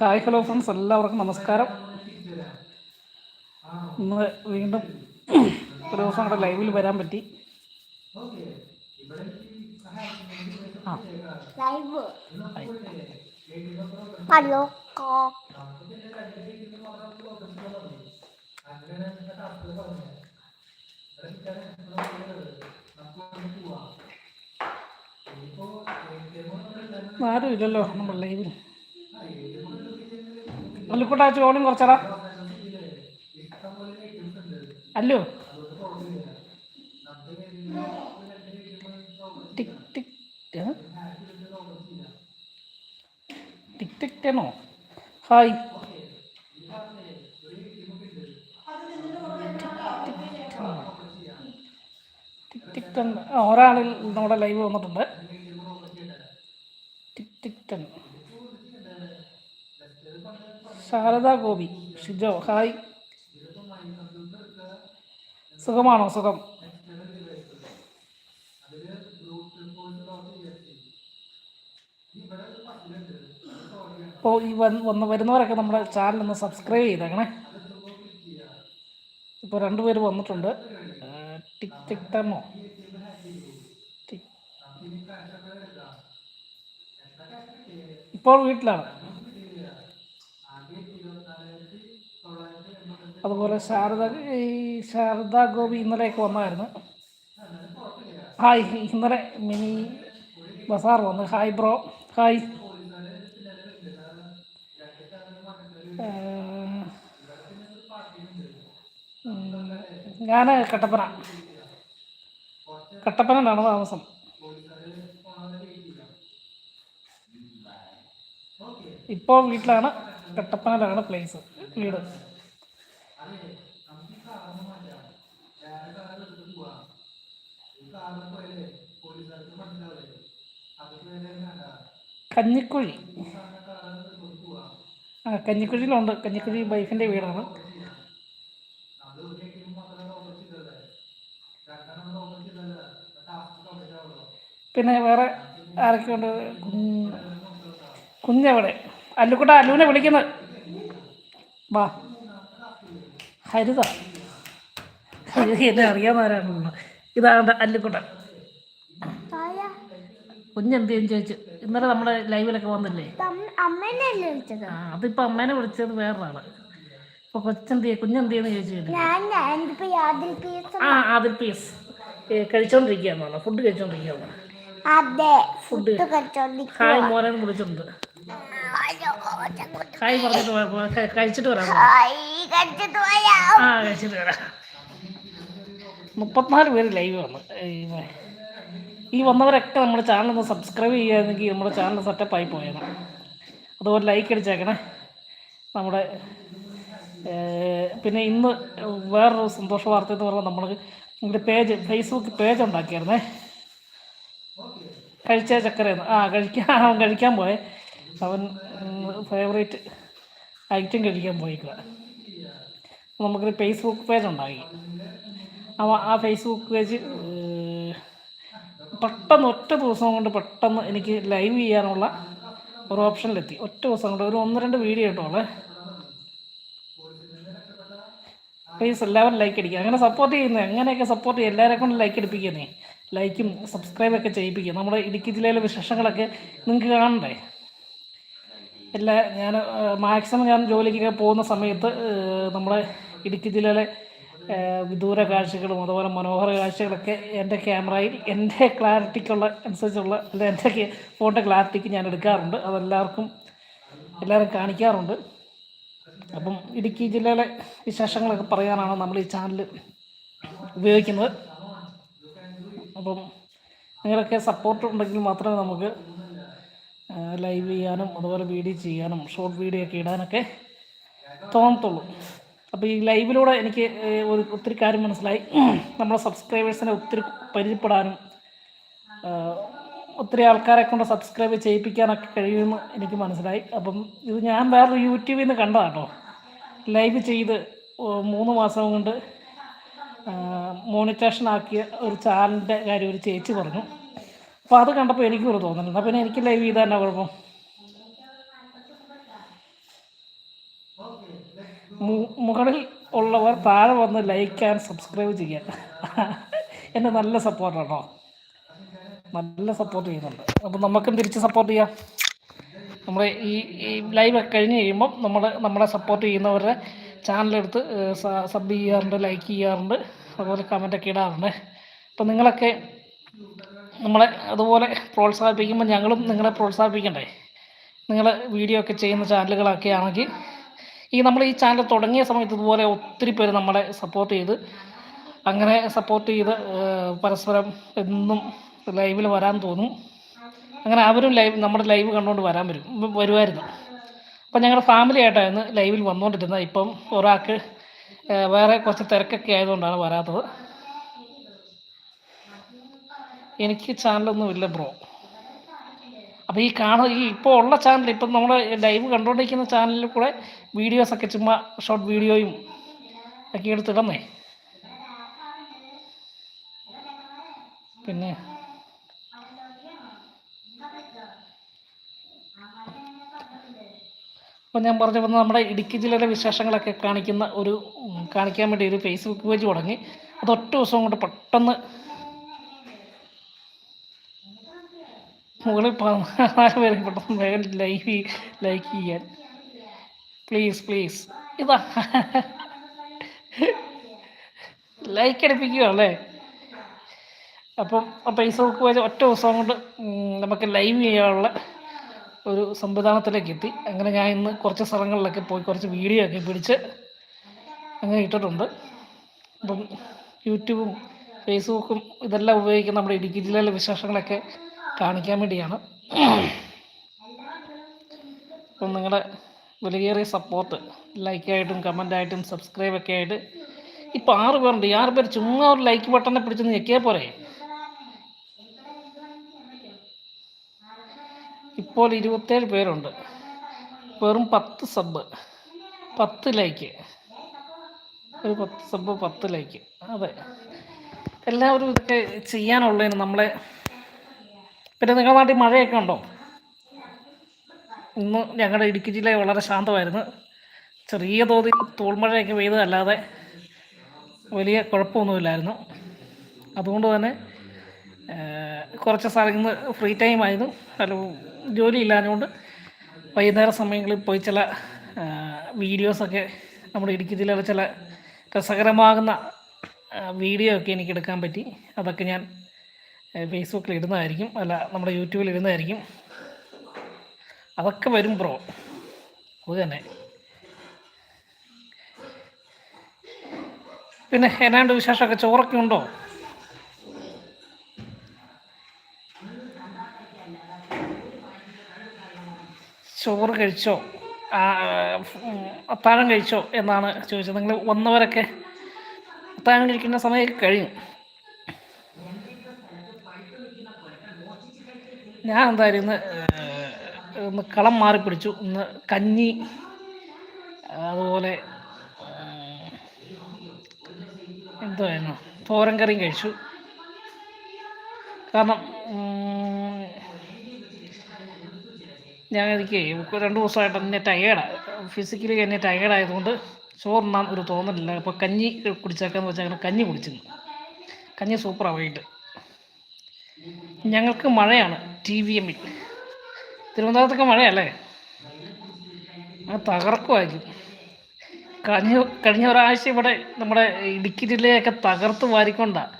Hi hello friends. എല്ലാവർക്കും നമസ്കാരം. ഇന്ന് വീണ്ടും ഒരു ദിവസം കൂടെ ലൈവിൽ വരാൻ പറ്റി. ആ ലൈവ് ഹായ്. ഹലോ കോ ആരും ഇല്ലല്ലോ നമ്മൾ ലൈവിൽ അല്ലുക്കുട്ടാ ചോളും കുറച്ചടാ അല്ലോ ടിക് ടിക്? ടിക് ടിക് ടെനോ ഹായ് ടിക് ടിക് ഒരാളിൽ നമ്മുടെ ലൈവ് വന്നിട്ടുണ്ട്. Tick Sharada Gopi Shijo hi. സുഖമാണോ? സുഖം. ഇപ്പോൾ ഈ വന്ന് വരുന്നവരൊക്കെ നമ്മുടെ ചാനൽ ഒന്ന് സബ്സ്ക്രൈബ് ചെയ്തേക്കണേ. ഇപ്പോൾ രണ്ടുപേര് വന്നിട്ടുണ്ട്. ടിക് ടിക് ടമ്മോ ഇപ്പോൾ വീട്ടിലാണ്. അതുപോലെ ശാരദ ഈ ശാരദ ഗോപി ഇന്നലെയൊക്കെ വന്നായിരുന്നു. ഹായ് ഇന്നലെ മിനി ബസാർ വന്ന്. Hi bro hi. ഞാൻ കട്ടപ്പന. കട്ടപ്പനയിലാണ് താമസം. ഇപ്പോൾ വീട്ടിലാണ് കട്ടപ്പനയിലാണ് പ്ലേസ് വീട്. കഞ്ഞിക്കുഴി. ആ കഞ്ഞിക്കുഴിയിലുണ്ട്. കഞ്ഞിക്കുഴി വൈഫിന്റെ വീടാണ്. പിന്നെ വേറെ ആരൊക്കെയുണ്ട്? കുഞ്ഞവിടെ കുഞ്ഞെവിടെ? അല്ലുക്കുട്ട അല്ലുവിനെ വിളിക്കുന്നത് വാ. ഹരിത. എന്നെ അറിയാവുന്നവരാണ് ഇതാണ് അല്ലുക്കുട്ട തായ. കുഞ്ഞെന്ത് ചെയ്യും ചോദിച്ചു ഇന്നലെ നമ്മുടെ ലൈവിലൊക്കെ വന്നില്ലേ? അതിപ്പോ ആ അമ്മേനെ വിളിച്ചത് വേറൊരാൾ. ഇപ്പൊ കൊച്ചെന്തിയെ കുഞ്ഞെന്തിയെന്ന് ചോദിച്ചു ആ ആദിൽ പീസ് ഫുഡ് കഴിച്ചോണ്ടിരിക്കുകയാണ് ഫുഡ് ഫുഡ് കഴിച്ചോണ്ടിരിക്കുക ഹായ് മോനെ വിളിച്ചിട്ടുണ്ട്. ഹായ് പറഞ്ഞിട്ട് കഴിച്ചിട്ട് വരാം. ആ കഴിച്ചിട്ട് വരാം. മുപ്പത്തിനാല് പേര് ലൈവ് വന്നു. ഈ- വന്നവരൊക്കെ നമ്മുടെ ചാനൽ ഒന്ന് സബ്സ്ക്രൈബ് ചെയ്യുകയാണെങ്കിൽ നമ്മുടെ ചാനൽ സെറ്റപ്പായി പോയത് അതുപോലെ ലൈക്ക് അടിച്ചേക്കണേ. നമ്മുടെ പിന്നെ ഇന്ന് വേറൊരു സന്തോഷ വാർത്ത എന്ന് പറഞ്ഞാൽ നമ്മൾ നമ്മുടെ പേജ് ഫേസ്ബുക്ക് പേജ് ഉണ്ടാക്കിയായിരുന്നേ. കഴിച്ച ചക്കരയെന്ന്. ആ കഴിക്കാൻ കഴിക്കാൻ പോയെ. അവൻ ഫേവറേറ്റ് ഐറ്റം കഴിക്കാൻ പോയിക്കുക നമുക്കൊരു ഫേസ്ബുക്ക് പേജ് ഉണ്ടായി. അവ ആ ഫേസ്ബുക്ക് പേജ് പെട്ടെന്ന് ഒറ്റ ദിവസം കൊണ്ട് പെട്ടെന്ന് എനിക്ക് ലൈവ് ചെയ്യാനുള്ള ഒരു ഓപ്ഷനിലെത്തി ഒറ്റ ദിവസം കൊണ്ട് ഒരു ഒന്ന് രണ്ട് വീഡിയോ ഇട്ടോളെ പ്ലീസ് എല്ലാവരും ലൈക്ക് അടിക്കുക. അങ്ങനെ സപ്പോർട്ട് ചെയ്യുന്നത് എങ്ങനെയൊക്കെ സപ്പോർട്ട് ചെയ്യുക എല്ലാവരെ കൊണ്ട് ലൈക്ക് അടിപ്പിക്കുന്നേ. ലൈക്കും സബ്സ്ക്രൈബൊക്കെ ചെയ്യിപ്പിക്കുക. നമ്മുടെ ഇടുക്കി ജില്ലയിലെ വിശേഷങ്ങളൊക്കെ നിങ്ങൾക്ക് കാണണ്ടേ? എല്ലാ ഞാൻ മാക്സിമം ഞാൻ ജോലിക്കൊക്കെ പോകുന്ന സമയത്ത് നമ്മളെ ഇടുക്കി ജില്ലയിലെ വിദൂര കാഴ്ചകളും അതുപോലെ മനോഹര കാഴ്ചകളൊക്കെ എന്റെ ക്യാമറയിൽ എന്റെ ക്ലാരിറ്റിക്കുള്ള അനുസരിച്ചുള്ള അല്ല എന്റെ ഫോണിന്റെ ക്ലാരിറ്റിക്ക് ഞാൻ എടുക്കാറുണ്ട്. അതെല്ലാവർക്കും എല്ലാവരും കാണിക്കാറുണ്ട്. അപ്പം ഇടുക്കി ജില്ലയിലെ വിശേഷങ്ങളൊക്കെ പറയാനാണ് നമ്മൾ ഈ ചാനൽ ഉപയോഗിക്കുന്നത്. അപ്പം നിങ്ങളൊക്കെ സപ്പോർട്ട് ഉണ്ടെങ്കിൽ മാത്രമേ നമുക്ക് ലൈവ് ചെയ്യാനും അതുപോലെ വീഡിയോ ചെയ്യാനും ഷോർട്ട് വീഡിയോ ഒക്കെ ഇടാനൊക്കെ തോന്നത്തുള്ളൂ. അപ്പോൾ ഈ ലൈവിലൂടെ എനിക്ക് ഒരു ഒത്തിരി കാര്യം മനസ്സിലായി. നമ്മുടെ സബ്സ്ക്രൈബേഴ്സിനെ ഒത്തിരി പരിചയപ്പെടാനും ഒത്തിരി ആൾക്കാരെ കൊണ്ട് സബ്സ്ക്രൈബ് ചെയ്യിപ്പിക്കാനൊക്കെ കഴിയുമെന്ന് എനിക്ക് മനസ്സിലായി. അപ്പം ഇത് ഞാൻ വേറൊരു യൂട്യൂബിൽ നിന്ന് കണ്ടതാണ് കേട്ടോ ലൈവ് ചെയ്ത് മൂന്ന് മാസം കൊണ്ട് മോണിറ്റേഷൻ ആക്കിയ ഒരു ചാനലിന്റെ കാര്യം ഒരു ചേച്ചി പറഞ്ഞു. അപ്പോൾ അത് കണ്ടപ്പോൾ എനിക്കും ഒരു തോന്നുന്നുണ്ട് അപ്പോൾ പിന്നെ എനിക്ക് ലൈവ് ചെയ്താൽ തന്നെ കുഴപ്പം? മുകളിൽ ഉള്ളവർ താഴെ വന്ന് ലൈക്ക് ആൻഡ് സബ്സ്ക്രൈബ് ചെയ്യാൻ എന്റെ നല്ല സപ്പോർട്ട് കേട്ടോ നല്ല സപ്പോർട്ട് ചെയ്യുന്നുണ്ട്. അപ്പം നമുക്കും തിരിച്ച് സപ്പോർട്ട് ചെയ്യാം? നമ്മൾ ഈ ഈ ലൈവ് കഴിഞ്ഞ് കഴിയുമ്പം നമ്മൾ നമ്മളെ സപ്പോർട്ട് ചെയ്യുന്നവരുടെ ചാനലെടുത്ത് സബ് ചെയ്യാറുണ്ട് ലൈക്ക് ചെയ്യാറുണ്ട് അതുപോലെ കമന്റൊക്കെ ഇടാറുണ്ട്. അപ്പം നിങ്ങളൊക്കെ നമ്മളെ അതുപോലെ പ്രോത്സാഹിപ്പിക്കുമ്പോൾ ഞങ്ങളും നിങ്ങളെ പ്രോത്സാഹിപ്പിക്കണ്ടേ? നിങ്ങൾ വീഡിയോ ഒക്കെ ചെയ്യുന്ന ചാനലുകളൊക്കെ ആണെങ്കിൽ ഈ നമ്മൾ ഈ ചാനൽ തുടങ്ങിയ സമയത്ത് ഇതുപോലെ ഒത്തിരി പേര് നമ്മളെ സപ്പോർട്ട് ചെയ്ത് അങ്ങനെ സപ്പോർട്ട് ചെയ്ത് പരസ്പരം എന്നും ലൈവിൽ വരാൻ തോന്നും. അങ്ങനെ അവരും ലൈവ് നമ്മുടെ ലൈവ് കണ്ടുകൊണ്ട് വരാൻ വരും വരുമായിരുന്നു അപ്പം ഞങ്ങളുടെ ഫാമിലി ആയിട്ടായിരുന്നു ലൈവിൽ വന്നുകൊണ്ടിരുന്നത് ഇപ്പം ഒരാൾക്ക് വേറെ കുറച്ച് തിരക്കൊക്കെ ആയതുകൊണ്ടാണ് വരാത്തത്. എനിക്ക് ചാനലൊന്നും ഇല്ല ബ്രോ അപ്പോൾ ഈ കാണുന്ന ഈ ഇപ്പോൾ ഉള്ള ചാനൽ ഇപ്പം നമ്മൾ ലൈവ് കണ്ടുകൊണ്ടിരിക്കുന്ന ചാനലിൽ കൂടെ വീഡിയോസൊക്കെ ചുമ്മാ ഷോർട്ട് വീഡിയോയും ഒക്കെ എടുത്തിടന്നേ പിന്നെ? അപ്പോൾ ഞാൻ പറഞ്ഞു വന്നത് നമ്മുടെ ഇടുക്കി ജില്ലയിലെ വിശേഷങ്ങളൊക്കെ കാണിക്കുന്ന ഒരു കാണിക്കാൻ വേണ്ടി ഒരു ഫേസ്ബുക്ക് പേജ് തുടങ്ങി. അത് ഒറ്റ ദിവസം കൊണ്ട് പെട്ടെന്ന് മുകളിൽ പതിനാല് പെട്ടെന്ന് വേഗം ലൈവ് ലൈക്ക് ചെയ്യാൻ. പ്ലീസ് പ്ലീസ് ഇതാ. ലൈക്ക് അടിപ്പിക്കുക അല്ലേ? അപ്പം പൈസ പേജ് ഒറ്റ ദിവസം കൊണ്ട് നമുക്ക് ലൈവ് ചെയ്യാനുള്ള ഒരു സംവിധാനത്തിലേക്ക് എത്തി. അങ്ങനെ ഞാൻ ഇന്ന് കുറച്ച് സ്ഥലങ്ങളിലൊക്കെ പോയി കുറച്ച് വീഡിയോ ഒക്കെ പിടിച്ച് അങ്ങനെ ഇട്ടിട്ടുണ്ട്. അപ്പം യൂട്യൂബും ഫേസ്ബുക്കും ഇതെല്ലാം ഉപയോഗിക്കുന്ന നമ്മുടെ ഇടുക്കി ജില്ലയിലെ വിശേഷങ്ങളൊക്കെ കാണിക്കാൻ വേണ്ടിയാണ്. അപ്പം നിങ്ങളുടെ വിലയേറിയ സപ്പോർട്ട് ലൈക്കായിട്ടും കമന്റായിട്ടും സബ്സ്ക്രൈബൊക്കെ ആയിട്ട് ഇപ്പോൾ ആറ് പേരുണ്ട്. ആറ് പേര് ചുമ്മാ ഒരു ലൈക്ക് ബട്ടനെ പിടിച്ച് ഞെക്കിയാൽ പോരെ? ഇപ്പോൾ ഇരുപത്തേഴ് പേരുണ്ട്. വെറും പത്ത് സബ് പത്ത് ലൈക്ക് ഒരു പത്ത് സബ് പത്ത് ലൈക്ക് അതെ. എല്ലാവരും ഇതൊക്കെ ചെയ്യാനുള്ളതിന് നമ്മളെ പിന്നെ നിങ്ങളുടെ നാട്ടിൽ മഴയൊക്കെ ഉണ്ടോ? ഇന്ന് ഞങ്ങളുടെ ഇടുക്കി ജില്ല വളരെ ശാന്തമായിരുന്നു. ചെറിയ തോതിൽ തോൾമഴയൊക്കെ പെയ്തതല്ലാതെ വലിയ കുഴപ്പമൊന്നുമില്ലായിരുന്നു. അതുകൊണ്ട് തന്നെ കുറച്ച് സ്ഥലങ്ങൾ ഫ്രീ ടൈം ആയിരുന്നു. അല്ല ജോലി ഇല്ലാഞ്ഞുകൊണ്ട് വൈകുന്നേര സമയങ്ങളിൽ പോയി ചില വീഡിയോസൊക്കെ നമ്മുടെ ഇടുക്കി ജില്ലയിലെ ചില രസകരമാകുന്ന വീഡിയോ ഒക്കെ എനിക്ക് എടുക്കാൻ പറ്റി. അതൊക്കെ ഞാൻ ഫേസ്ബുക്കിൽ ഇടുന്നതായിരിക്കും അല്ല നമ്മുടെ യൂട്യൂബിൽ ഇടുന്നതായിരിക്കും അതൊക്കെ വരും ബ്രോ. അത് തന്നെ. പിന്നെ എന്നാണ്ട് വിശേഷമൊക്കെ? ചോറൊക്കെ ഉണ്ടോ? ചോറ് കഴിച്ചോ? അത്താഴം കഴിച്ചോ? എന്നാണ് ചോദിച്ചത്. നിങ്ങൾ വന്നവരൊക്കെ അത്താഴം കഴിക്കുന്ന സമയമൊക്കെ കഴിഞ്ഞു. ഞാൻ എന്തായാലും ഇന്ന് ഒന്ന് കളം മാറി പിടിച്ചു ഇന്ന് കഞ്ഞി അതുപോലെ എന്തായിരുന്നു തോരൻ കറിയും കഴിച്ചു. കാരണം ഞാൻ എനിക്ക് രണ്ട് ദിവസമായിട്ട് എന്നെ ടയേർഡാണ് ഫിസിക്കലി എന്നെ ടയേർഡായതുകൊണ്ട് ചോറുണ്ണാൻ ഒരു തോന്നലില്ല. അപ്പോൾ കഞ്ഞി കുടിച്ചേക്കാന്ന് വെച്ചാൽ അങ്ങനെ കഞ്ഞി കുടിച്ചിരുന്നു. കഞ്ഞി സൂപ്പറാണ് വൈകിട്ട്. ഞങ്ങൾക്ക് മഴയാണ് ടി വി എമ്മിൽ തിരുവനന്തപുരത്തൊക്കെ മഴയല്ലേ? ആ തകർക്കുമായിരിക്കും. കഴിഞ്ഞ കഴിഞ്ഞ ഒരാഴ്ച ഇവിടെ നമ്മുടെ ഇടുക്കി ജില്ലയൊക്കെ തകർത്ത് വാരിക്കൊണ്ടാണ്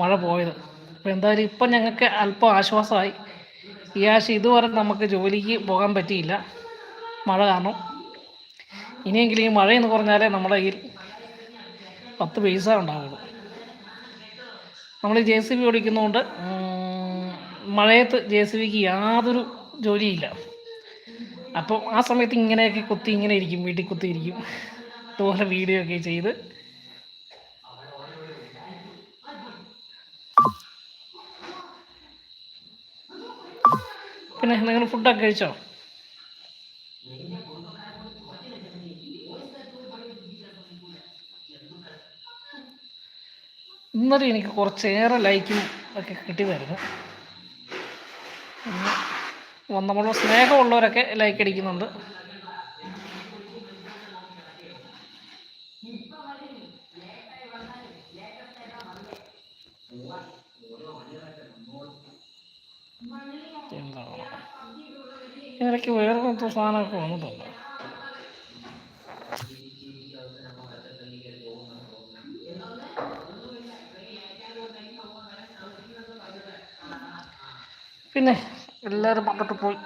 മഴ പോയത്. അപ്പോൾ എന്തായാലും ഇപ്പം ഞങ്ങൾക്ക് അല്പം ആശ്വാസമായി. ഈ ആഴ്ച ഇതുവരെ നമുക്ക് ജോലിക്ക് പോകാൻ പറ്റിയില്ല. മഴ കാരണം. ഇനിയെങ്കിലും ഈ മഴയെന്ന് പറഞ്ഞാലേ നമ്മുടെ കയ്യിൽ പത്ത് പൈസ ഉണ്ടാവുള്ളൂ. നമ്മൾ ജെ സി ബി ഓടിക്കുന്നതുകൊണ്ട് മഴയത്ത് ജെ സി ബിക്ക് യാതൊരു ജോലിയില്ല. അപ്പോൾ ആ സമയത്ത് ഇങ്ങനെയൊക്കെ കുത്തി ഇങ്ങനെ ഇരിക്കും വീട്ടിൽ കുത്തി ഇരിക്കും. ഇതുപോലെ വീഡിയോ ഒക്കെ ചെയ്ത്. പിന്നെ നിങ്ങൾ ഫുഡൊക്കെ കഴിച്ചോ? ഇന്നലെ എനിക്ക് കുറച്ചേറെ ലൈക്കും ഒക്കെ കിട്ടിയതായിരുന്നു. വന്ന് നമ്മൾ സ്നേഹമുള്ളവരൊക്കെ ലൈക്ക് അടിക്കുന്നുണ്ട്. ഇടയ്ക്ക് വേറെ സാധനമൊക്കെ വന്നിട്ടുണ്ട്. പിന്നെ എല്ലാവരും വന്നിട്ട് പോയി.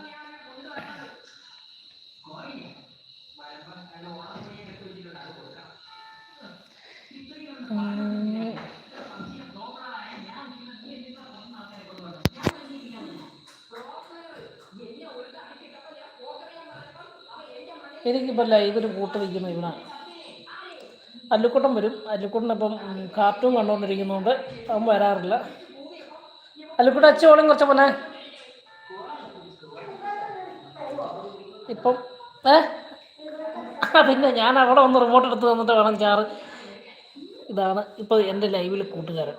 എനിക്കിപ്പോൾ ലൈവിൽ കൂട്ട് നിൽക്കുന്ന ഇവിടെ അല്ലുക്കുട്ടൻ വരും. അല്ലുക്കുട്ടനിപ്പം കാർട്ടൂൺ കണ്ടുകൊണ്ടിരിക്കുന്നതുകൊണ്ട് അവൻ വരാറില്ല. അല്ലുക്കുട്ടൻ അച്ചോളം കുറച്ച് പോലെ ഇപ്പം ഏ? പിന്നെ ഞാൻ അവിടെ ഒന്ന് റിമോട്ട് എടുത്ത് തന്നിട്ട് വേണം ചാറ്. ഇതാണ് ഇപ്പോൾ എന്റെ ലൈവിൽ കൂട്ടുകാരൻ.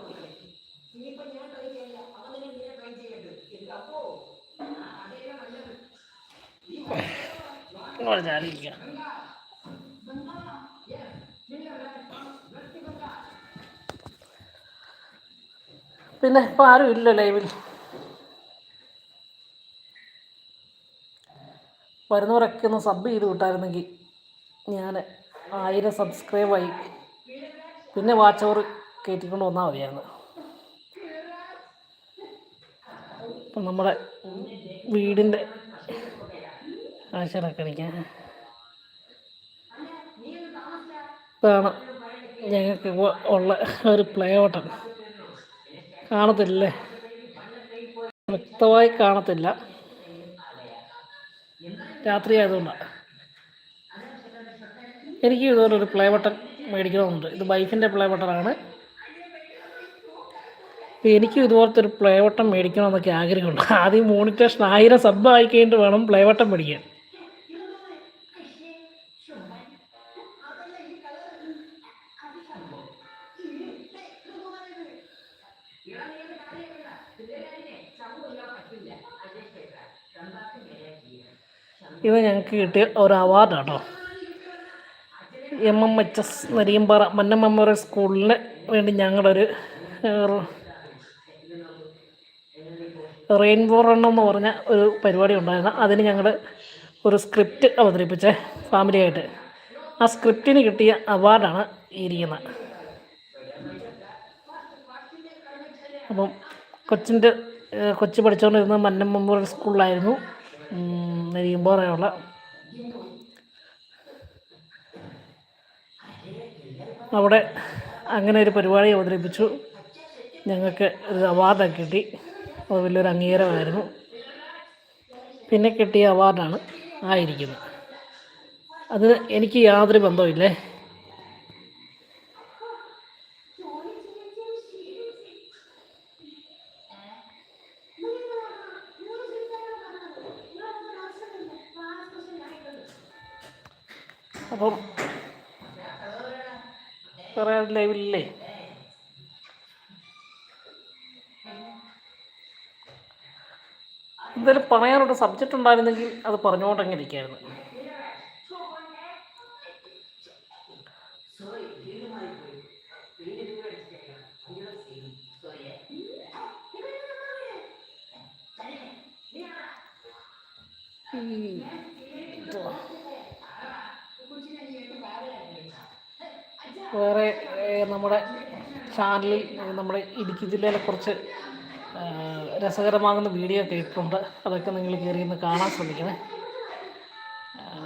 പിന്നെ ഇപ്പം ആരും ഇല്ല ലൈവിൽ വരുന്നവരൊക്കെ ഒന്ന് സബ് ചെയ്ത് വിട്ടായിരുന്നെങ്കിൽ ഞാൻ ആയിരം സബ്സ്ക്രൈബായി. പിന്നെ വാച്ച് ഓവർ കയറ്റിക്കൊണ്ട് വന്നാൽ മതിയായിരുന്നു. ഇപ്പം നമ്മുടെ വീടിന്റെ ആശകളൊക്കെ കാണിക്കാൻ ഇതാണ് ഞങ്ങൾക്ക് ഉള്ള ഒരു പ്ലേ ഓട്ടം കാണത്തില്ലേ? വ്യക്തമായി കാണത്തില്ല. രാത്രി ആയതുകൊണ്ടാണ് എനിക്ക് ഇതുപോലെ ഒരു പ്ലേ ബട്ടൺ മേടിക്കണമെന്നുണ്ട്. ഇത് വൈഫിന്റെ പ്ലേ ബട്ടണാണ് എനിക്കും ഇതുപോലത്തെ ഒരു പ്ലേ ബട്ടൺ മേടിക്കണമെന്നൊക്കെ ആഗ്രഹമുണ്ട്. ആദ്യം മോണിറ്റേഷൻ ആയിരം സബ് ആയി കഴിഞ്ഞിട്ട് വേണം പ്ലേ ബട്ടൺ മേടിക്കാൻ. ഇത് ഞങ്ങൾക്ക് കിട്ടിയ ഒരു അവാർഡ് കേട്ടോ M M H S Nariyampara Manna memorial സ്കൂളിന് വേണ്ടി ഞങ്ങളൊരു റെയിൻബോ റൺ എന്ന് പറഞ്ഞ ഒരു പരിപാടി ഉണ്ടായിരുന്നു. അതിന് ഞങ്ങൾ ഒരു സ്ക്രിപ്റ്റ് അവതരിപ്പിച്ചേ ഫാമിലിയായിട്ട്. ആ സ്ക്രിപ്റ്റിന് കിട്ടിയ അവാർഡാണ് ഇരിക്കുന്നത് അപ്പം കൊച്ചിന്റെ കൊച്ചു പഠിച്ചുകൊണ്ടിരുന്നത് മന്നം മെമ്മോറിയൽ സ്കൂളിലായിരുന്നു. നെരിയുമ്പോറയുള്ള അവിടെ അങ്ങനെ ഒരു പരിപാടി അവതരിപ്പിച്ചു. ഞങ്ങൾക്ക് ഒരു അവാർഡൊക്കെ കിട്ടി. അത് വലിയൊരു അംഗീകാരമായിരുന്നു. പിന്നെ കിട്ടിയ അവാർഡാണ് ആയിരിക്കുന്നത്. അതിന് എനിക്ക് യാതൊരു ബന്ധവുമില്ലേ? സബ്ജക്റ്റ് ഉണ്ടായിരുന്നെങ്കിൽ അത് പറഞ്ഞുകൊണ്ടങ്ങനെ ഇരിക്കായിരുന്നു. വേറെ നമ്മുടെ ചാനലിൽ നമ്മുടെ ഇടുക്കി ജില്ലയിലെ കുറച്ച് രസകരമാകുന്ന വീഡിയോ ഒക്കെ ഇട്ടുണ്ട് അതൊക്കെ നിങ്ങൾ കയറി ഒന്ന് കാണാൻ ശ്രമിക്കണേ.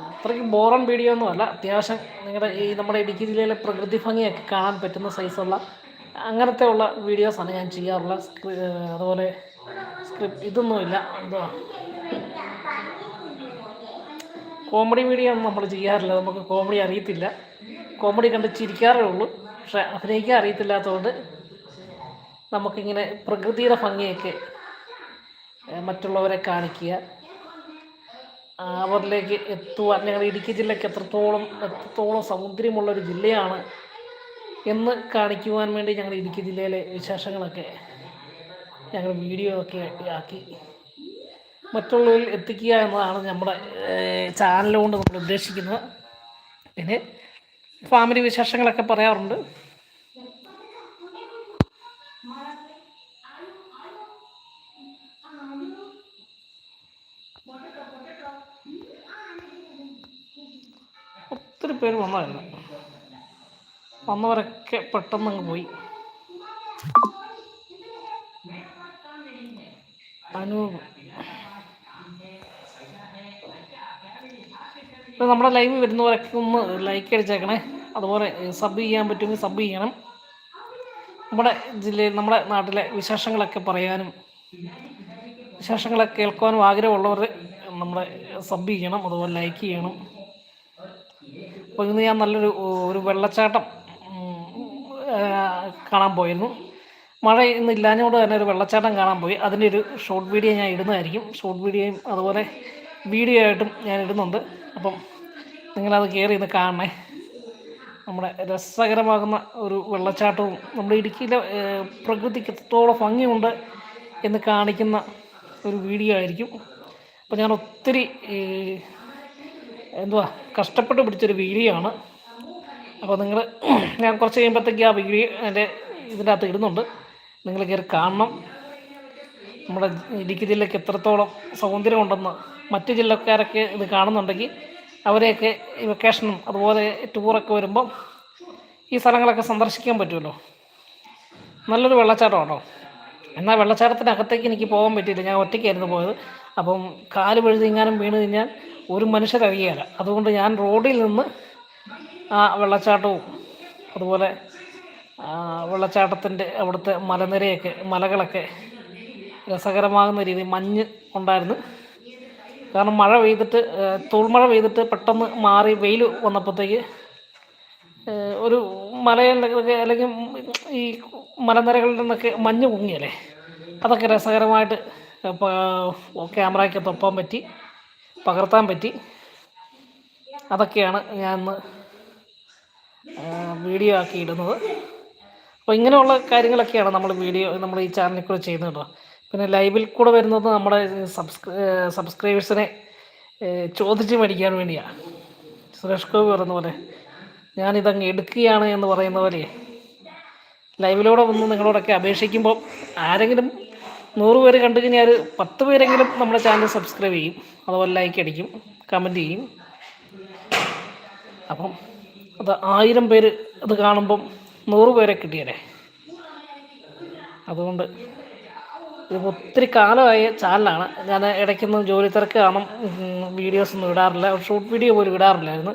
അത്രയ്ക്ക് ബോറൻ വീഡിയോ ഒന്നും അല്ല. അത്യാവശ്യം നിങ്ങളുടെ ഈ നമ്മുടെ ഇടുക്കി ജില്ലയിലെ പ്രകൃതി ഭംഗിയൊക്കെ കാണാൻ പറ്റുന്ന സൈസുള്ള അങ്ങനത്തെ ഉള്ള വീഡിയോസാണ് ഞാൻ ചെയ്യാറുള്ള അതുപോലെ സ്ക്രിപ്റ്റ് ഇതൊന്നുമില്ല എന്തുവാ കോമഡി വീഡിയോ ഒന്നും നമ്മൾ ചെയ്യാറില്ല. നമുക്ക് കോമഡി അറിയത്തില്ല. കോമഡി കണ്ട് ചിരിക്കാറേ ഉള്ളൂ. പക്ഷെ അഭിനയിക്കാൻ അറിയത്തില്ലാത്തതുകൊണ്ട് നമുക്കിങ്ങനെ പ്രകൃതിയുടെ ഭംഗിയൊക്കെ മറ്റുള്ളവരെ കാണിക്കുക. അവരിലേക്ക് എത്തുവാൻ ഞങ്ങളുടെ ഇടുക്കി ജില്ലയ്ക്ക് എത്രത്തോളം എത്രത്തോളം സൗന്ദര്യമുള്ളൊരു ജില്ലയാണ് എന്ന് കാണിക്കുവാൻ വേണ്ടി ഞങ്ങൾ ഇടുക്കി ജില്ലയിലെ വിശേഷങ്ങളൊക്കെ ഞങ്ങൾ വീഡിയോ ഒക്കെ ആക്കി. മറ്റുള്ളവരിൽ എത്തിക്കുക എന്നതാണ് നമ്മുടെ ചാനലുകൊണ്ട് നമ്മൾ ഉദ്ദേശിക്കുന്നത്. പിന്നെ ഫാമിലി വിശേഷങ്ങളൊക്കെ പറയാറുണ്ട്. ഒത്തിരി പേര് വന്നായിരുന്നു വന്നവരൊക്കെ പെട്ടെന്ന് അങ്ങ് പോയി. അനൂപ്. ഇപ്പം നമ്മുടെ ലൈവ് വരുന്നവരൊക്കെ ഒന്ന് ലൈക്ക് അടിച്ചേക്കണേ. അതുപോലെ സബ് ചെയ്യാൻ പറ്റുമെങ്കിൽ സബ് ചെയ്യണം. നമ്മുടെ ജില്ലയിൽ നമ്മുടെ നാട്ടിലെ വിശേഷങ്ങളൊക്കെ പറയാനും വിശേഷങ്ങളൊക്കെ കേൾക്കാനും ആഗ്രഹമുള്ളവർ നമ്മുടെ സബ് ചെയ്യണം അതുപോലെ ലൈക്ക് ചെയ്യണം. അപ്പോൾ ഇന്ന് ഞാൻ നല്ലൊരു ഒരു വെള്ളച്ചാട്ടം കാണാൻ പോയിരുന്നു. മഴ ഇന്ന് ഇല്ലാഞ്ഞോട് തന്നെ ഒരു വെള്ളച്ചാട്ടം കാണാൻ പോയി. അതിന്റെ ഒരു ഷോർട്ട് വീഡിയോ ഞാൻ ഇടുന്നതായിരിക്കും. ഷോർട്ട് വീഡിയോയും അതുപോലെ വീഡിയോ ആയിട്ടും ഞാൻ ഇടുന്നുണ്ട്. അപ്പം നിങ്ങളത് കയറി ഇന്ന് കാണണേ. നമ്മുടെ രസകരമാകുന്ന ഒരു വെള്ളച്ചാട്ടവും നമ്മുടെ ഇടുക്കിയിലെ പ്രകൃതിക്ക് എത്രത്തോളം ഭംഗിയുണ്ട് എന്ന് കാണിക്കുന്ന ഒരു വീഡിയോ ആയിരിക്കും. അപ്പോൾ ഞാൻ ഒത്തിരി എന്തുവാ കഷ്ടപ്പെട്ട് പിടിച്ചൊരു വീഡിയോ ആണ് അപ്പോൾ നിങ്ങൾ ഞാൻ കുറച്ച് കഴിയുമ്പോഴത്തേക്ക് ആ വീഡിയോ എന്റെ ഇതിന്റെ അകത്ത് ഇടുന്നുണ്ട്. നിങ്ങൾ കയറി കാണണം. നമ്മുടെ ഇടുക്കി ജില്ലയ്ക്ക് എത്രത്തോളം സൗന്ദര്യമുണ്ടെന്ന് മറ്റ് ജില്ലക്കാരൊക്കെ ഇത് കാണുന്നുണ്ടെങ്കിൽ അവരെയൊക്കെ വെക്കേഷനും അതുപോലെ ടൂറൊക്കെ വരുമ്പം ഈ സ്ഥലങ്ങളൊക്കെ സന്ദർശിക്കാൻ പറ്റുമല്ലോ. നല്ലൊരു വെള്ളച്ചാട്ടമാണോ? എന്നാൽ വെള്ളച്ചാട്ടത്തിനകത്തേക്ക് എനിക്ക് പോകാൻ പറ്റിയില്ല. ഞാൻ ഒറ്റയ്ക്കായിരുന്നു പോയത്. അപ്പം കാൽ വഴുതിങ്ങാനും വീണ് കഴിഞ്ഞാൽ ഒരു മനുഷ്യരറിയുകയില്ല അതുകൊണ്ട് ഞാൻ റോഡിൽ നിന്ന് ആ വെള്ളച്ചാട്ടവും അതുപോലെ വെള്ളച്ചാട്ടത്തിന്റെ അവിടുത്തെ മലനിരയൊക്കെ മലകളൊക്കെ രസകരമാകുന്ന രീതിയിൽ മഞ്ഞ് ഉണ്ടായിരുന്നു. കാരണം മഴ പെയ്തിട്ട് തൂൾമഴ പെയ്തിട്ട് പെട്ടെന്ന് മാറി വെയിൽ വന്നപ്പോഴത്തേക്ക് ഒരു മലയിലൊക്കെ അല്ലെങ്കിൽ ഈ മലനിരകളിൽ നിന്നൊക്കെ മഞ്ഞ് പൊങ്ങിയല്ലേ? അതൊക്കെ രസകരമായിട്ട് ക്യാമറയ്ക്ക് തൊപ്പാൻ പറ്റി. പകർത്താൻ പറ്റി. അതൊക്കെയാണ് ഞാൻ ഇന്ന് വീഡിയോ ആക്കി ഇടുന്നത് അപ്പോൾ ഇങ്ങനെയുള്ള കാര്യങ്ങളൊക്കെയാണ് നമ്മൾ വീഡിയോ നമ്മൾ ഈ ചാനലിൽ കൂടെ ചെയ്യുന്നത് കേട്ടോ. പിന്നെ ലൈവിൽ കൂടെ വരുന്നത് നമ്മുടെ സബ്സ്ക്രൈ സബ്സ്ക്രൈബേഴ്സിനെ ചോദിച്ച് മേടിക്കാൻ വേണ്ടിയാണ് സുരേഷ് ഗോപി പറയുന്ന പോലെ ഞാനിതങ്ങ് എടുക്കുകയാണ് എന്ന് പറയുന്ന പോലെ ലൈവിലൂടെ വന്ന് നിങ്ങളോടൊക്കെ അപേക്ഷിക്കുമ്പോൾ ആരെങ്കിലും നൂറ് പേര് കണ്ടു കഴിഞ്ഞാൽ പത്ത് പേരെങ്കിലും നമ്മുടെ ചാനൽ സബ്സ്ക്രൈബ് ചെയ്യും. അതുപോലെ ലൈക്ക് അടിക്കും കമന്റ് ചെയ്യും. അപ്പം അത് ആയിരം പേര് അത് കാണുമ്പം നൂറ് പേരെ കിട്ടിയല്ലേ അതുകൊണ്ട് ഇത് ഒത്തിരി കാലമായ ചാനലാണ്. ഞാൻ ഇടയ്ക്കൊന്നും ജോലി തിരക്ക് കാണും വീഡിയോസ് ഒന്നും ഇടാറില്ല. ഷോർട്ട് വീഡിയോ പോലും ഇടാറില്ലായിരുന്നു.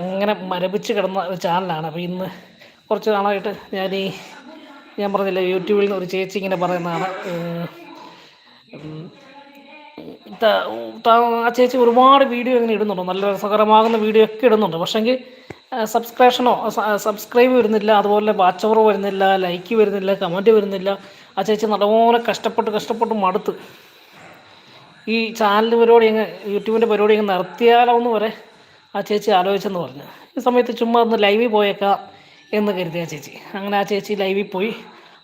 അങ്ങനെ മരവിച്ച് കിടന്ന ഒരു ചാനലാണ്. അപ്പോൾ ഇന്ന് കുറച്ച് നാളായിട്ട് ഞാൻ ഈ ഞാൻ പറഞ്ഞില്ല യൂട്യൂബിൽ നിന്ന് ഒരു ചേച്ചി ഇങ്ങനെ പറയുന്നതാണ് ആ ചേച്ചി ഒരുപാട് വീഡിയോ ഇങ്ങനെ ഇടുന്നുണ്ട് നല്ല രസകരമാകുന്ന വീഡിയോ ഒക്കെ ഇടുന്നുണ്ട്. പക്ഷേങ്കിൽ സബ്സ്ക്രിപ്ഷനോ സബ്സ്ക്രൈബ് വരുന്നില്ല അതുപോലെ വാച്ച് ഓവർ വരുന്നില്ല ലൈക്ക് വരുന്നില്ല കമന്റ് വരുന്നില്ല ആ ചേച്ചി നല്ലപോലെ കഷ്ടപ്പെട്ട് കഷ്ടപ്പെട്ട് മടുത്ത്. ഈ ചാനൽ പരിപാടി അങ്ങ് യൂട്യൂബിന്റെ പരിപാടി അങ്ങ് നിർത്തിയാലോ എന്ന് വരെ ആ ചേച്ചി ആലോചിച്ചെന്ന് പറഞ്ഞു. ഈ സമയത്ത് ചുമ്മാ ഒന്ന് ലൈവിൽ പോയേക്കാം എന്ന് കരുതി ആ ചേച്ചി. അങ്ങനെ ആ ചേച്ചി ലൈവിൽ പോയി.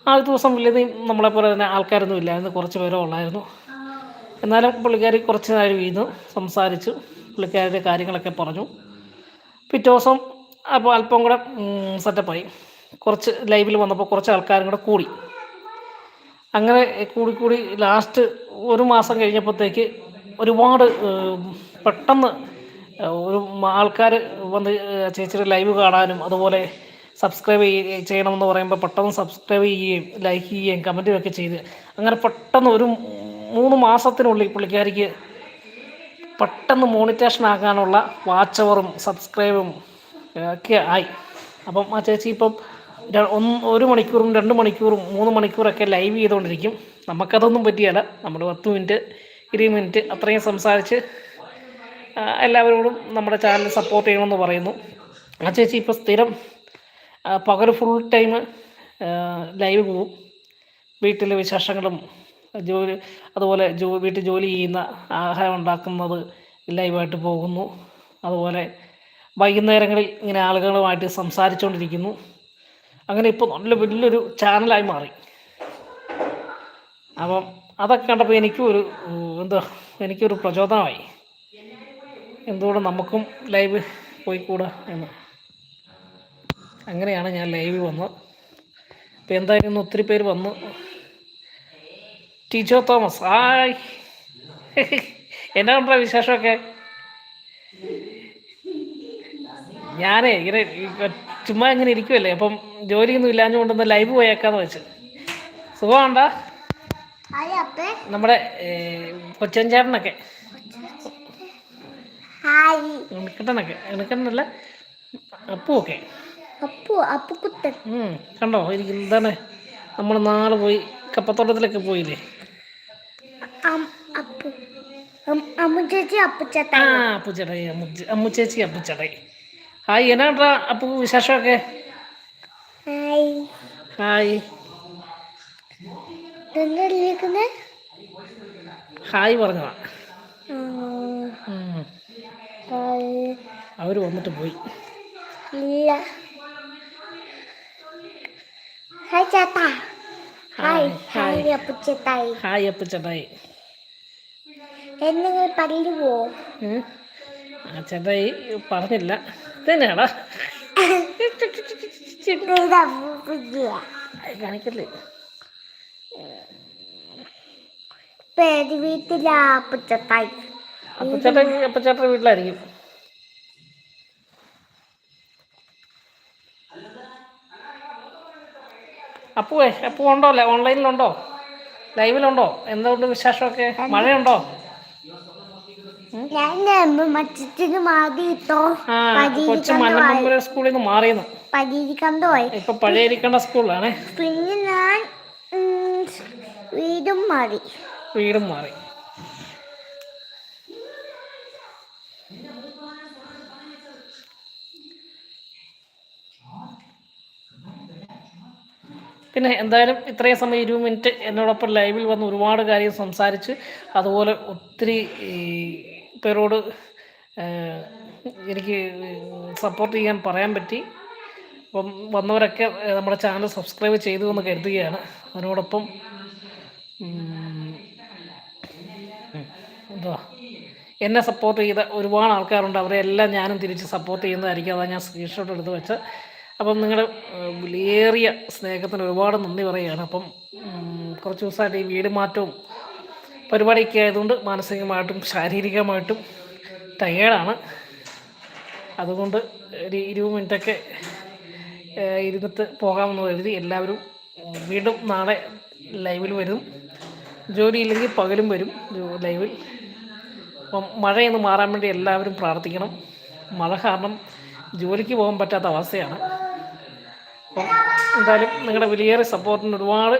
ആ ദിവസം വലിയ നമ്മളെപ്പോലെ തന്നെ ആൾക്കാരൊന്നും ഇല്ലായിരുന്നു. കുറച്ച് പേരേ ഉള്ളായിരുന്നു. എന്നാലും പുള്ളിക്കാരി കുറച്ച് നേരം വീണു സംസാരിച്ചു. പുള്ളിക്കാരുടെ കാര്യങ്ങളൊക്കെ പറഞ്ഞു. പിറ്റേ ദിവസം അപ്പോൾ അല്പം കൂടെ സെറ്റപ്പായി കുറച്ച് ലൈവിൽ വന്നപ്പോൾ കുറച്ച് ആൾക്കാരും കൂടെ കൂടി. അങ്ങനെ കൂടി കൂടി ലാസ്റ്റ് ഒരു മാസം കഴിഞ്ഞപ്പോഴത്തേക്ക് ഒരുപാട് പെട്ടെന്ന് ഒരു ആൾക്കാർ വന്ന് ചേച്ചിയുടെ ലൈവ് കാണാനും അതുപോലെ സബ്സ്ക്രൈബ് ചെയ്യണമെന്ന് പറയുമ്പോൾ പെട്ടെന്ന് സബ്സ്ക്രൈബ് ചെയ്യുകയും ലൈക്ക് ചെയ്യുകയും കമന്റും ഒക്കെ ചെയ്ത് അങ്ങനെ പെട്ടെന്ന് ഒരു മൂന്ന് മാസത്തിനുള്ളിൽ പുള്ളിക്കാരിക്ക് പെട്ടെന്ന് മോണിറ്റേഷൻ ആകാനുള്ള വാച്ച് അവറും സബ്സ്ക്രൈബും ഒക്കെ ആയി. അപ്പം ആ ചേച്ചി ഇപ്പം ഒരു മണിക്കൂറും രണ്ട് മണിക്കൂറും മൂന്ന് മണിക്കൂറൊക്കെ ലൈവ് ചെയ്തുകൊണ്ടിരിക്കും നമുക്കതൊന്നും പറ്റിയല്ല. നമ്മൾ പത്ത് മിനിറ്റ് ഇരുപത് മിനിറ്റ് അത്രയും സംസാരിച്ച് എല്ലാവരോടും നമ്മുടെ ചാനൽ സപ്പോർട്ട് ചെയ്യണമെന്ന് പറയുന്നു. ആ ചേച്ചി ഇപ്പോൾ സ്ഥിരം പകൽ ഫുൾ ടൈം ലൈവ് പോവും വീട്ടിലെ വിശേഷങ്ങളും ജോലി അതുപോലെ ജോ വീട്ടിൽ ജോലി ചെയ്യുന്ന ആഹാരം ഉണ്ടാക്കുന്നത് ലൈവായിട്ട് പോകുന്നു. അതുപോലെ വൈകുന്നേരങ്ങളിൽ ഇങ്ങനെ ആളുകളുമായിട്ട് സംസാരിച്ചുകൊണ്ടിരിക്കുന്നു അങ്ങനെ ഇപ്പോൾ നല്ല വലിയൊരു ചാനലായി മാറി. അപ്പം അതൊക്കെ കണ്ടപ്പോൾ എനിക്കും ഒരു എന്താ എനിക്കൊരു പ്രചോദനമായി. എന്തുകൊണ്ട് നമുക്കും ലൈവ് പോയിക്കൂടാ എന്ന്. അങ്ങനെയാണ് ഞാൻ ലൈവ് വന്നത്. അപ്പോൾ എന്തായാലും ഇന്ന് ഒത്തിരി പേര് വന്നു. ടീച്ചോ തോമസ് ആയ് എന്നാ ഉണ്ടോ വിശേഷമൊക്കെ? ഞാനേ ഇങ്ങനെ ചുമ്മാ ഇങ്ങനെ ഇരിക്കുമല്ലേ അപ്പം ജോലിയൊന്നും ഇല്ലാഞ്ഞുകൊണ്ടൊന്ന് ലൈവ് പോയേക്കാന്ന് വെച്ച്. സുഖമുണ്ടാ? നമ്മുടെ കൊച്ചഞ്ചേട്ടനൊക്കെ ഹായ്. ഇണക്കട്ടനൊക്കെ അപ്പൂ അപ്പുവൊക്കെ. അപ്പു അപ്പുക്കുട്ടൻ ഉം, കണ്ടോ? എനിക്ക് എന്താണ് നമ്മൾ നാളെ പോയി കപ്പത്തോട്ടത്തിലൊക്കെ പോയില്ലേ? അമ്മുച്ചേച്ചി അപ്പുച്ചടൈ ആ അപ്പുച്ചത്തായി അപ്പുച്ചടായി അമ്മു അമ്മു ചേച്ചി അപ്പുച്ചടായി ഹായ് എന്നാ അപ്പു വിശേഷമൊക്കെ? ഹായ്. ഹായ്. ഹായ് പറഞ്ഞതാ. അവർ വന്നിട്ട് പോയി. ഇല്ല. ഹായ് ചേട്ടാ ഹായ് ഹായ് ഹായ് ഹായ് അപ്പുച്ചടായി എന്നെങ്കിൽ പല്ല് പോവും. ആ ചേട്ടായി പറഞ്ഞില്ല. അപ്പുക്കുട്ടിയാ. കാണിക്കല്ലേ? വീട്ടിലാ അപ്പുച്ചത്തായി അപ്പച്ചേട്ടൻ അപ്പച്ചേട്ടന്റെ വീട്ടിലായിരിക്കും. അപ്പുവേ അപ്പു ഉണ്ടോ അല്ലേ? ഓൺലൈനിലുണ്ടോ? ലൈവിലുണ്ടോ? എന്തുകൊണ്ട് വിശേഷമൊക്കെ? മഴയുണ്ടോ? കൊച്ചു മന്നമ്പുര സ്കൂളിൽ നിന്ന് മാറിയെന്ന്. ഇപ്പൊ പഴയിരിക്കേണ്ട സ്കൂളിലാണേ പിന്നെ ഞാൻ വീടും മാറി. വീടും മാറി. പിന്നെ എന്തായാലും ഇത്രയും സമയം ഇരുപത് മിനിറ്റ് എന്നോടൊപ്പം ലൈവിൽ വന്ന് ഒരുപാട് കാര്യം സംസാരിച്ച് അതുപോലെ ഒത്തിരി പേരോട് എനിക്ക് സപ്പോർട്ട് ചെയ്യാൻ പറയാൻ പറ്റി. അപ്പം വന്നവരൊക്കെ നമ്മുടെ ചാനൽ സബ്സ്ക്രൈബ് ചെയ്തു എന്ന് കരുതുകയാണ്. അതിനോടൊപ്പം എന്തുവാ എന്നെ സപ്പോർട്ട് ചെയ്ത ഒരുപാട് ആൾക്കാരുണ്ട്. അവരെ എല്ലാം ഞാനും തിരിച്ച് സപ്പോർട്ട് ചെയ്യുന്നതായിരിക്കും. അതാണ് ഞാൻ സ്ക്രീൻഷോട്ട് എടുത്ത് വെച്ച് അപ്പം നിങ്ങൾ വിലയേറിയ സ്നേഹത്തിന് ഒരുപാട് നന്ദി പറയുകയാണ്. അപ്പം കുറച്ച് ദിവസമായിട്ട് ഈ വീട് മാറ്റവും പരിപാടിയൊക്കെ ആയതുകൊണ്ട് മാനസികമായിട്ടും ശാരീരികമായിട്ടും ടയേർഡാണ് അതുകൊണ്ട് ഒരു ഇരുപത് മിനിറ്റൊക്കെ ഇരുന്നിട്ട് പോകാമെന്ന് കരുതി എല്ലാവരും വീണ്ടും നാളെ ലൈവിൽ വരും. ജോലിയില്ലെങ്കിൽ പകലും വരും ലൈവിൽ അപ്പം മഴയൊന്ന് മാറാൻ വേണ്ടി എല്ലാവരും പ്രാർത്ഥിക്കണം. മഴ കാരണം ജോലിക്ക് പോകാൻ പറ്റാത്ത അവസ്ഥയാണ്. അപ്പം എന്തായാലും നിങ്ങളുടെ വലിയേറെ സപ്പോർട്ടിന് ഒരുപാട്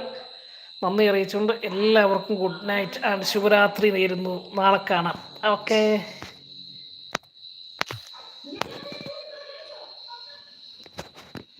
നന്ദി അറിയിച്ചുകൊണ്ട് എല്ലാവർക്കും ഗുഡ് നൈറ്റ് ആൻഡ് ശുഭരാത്രി നേരുന്നു. നാളെ കാണാം. ഓക്കേ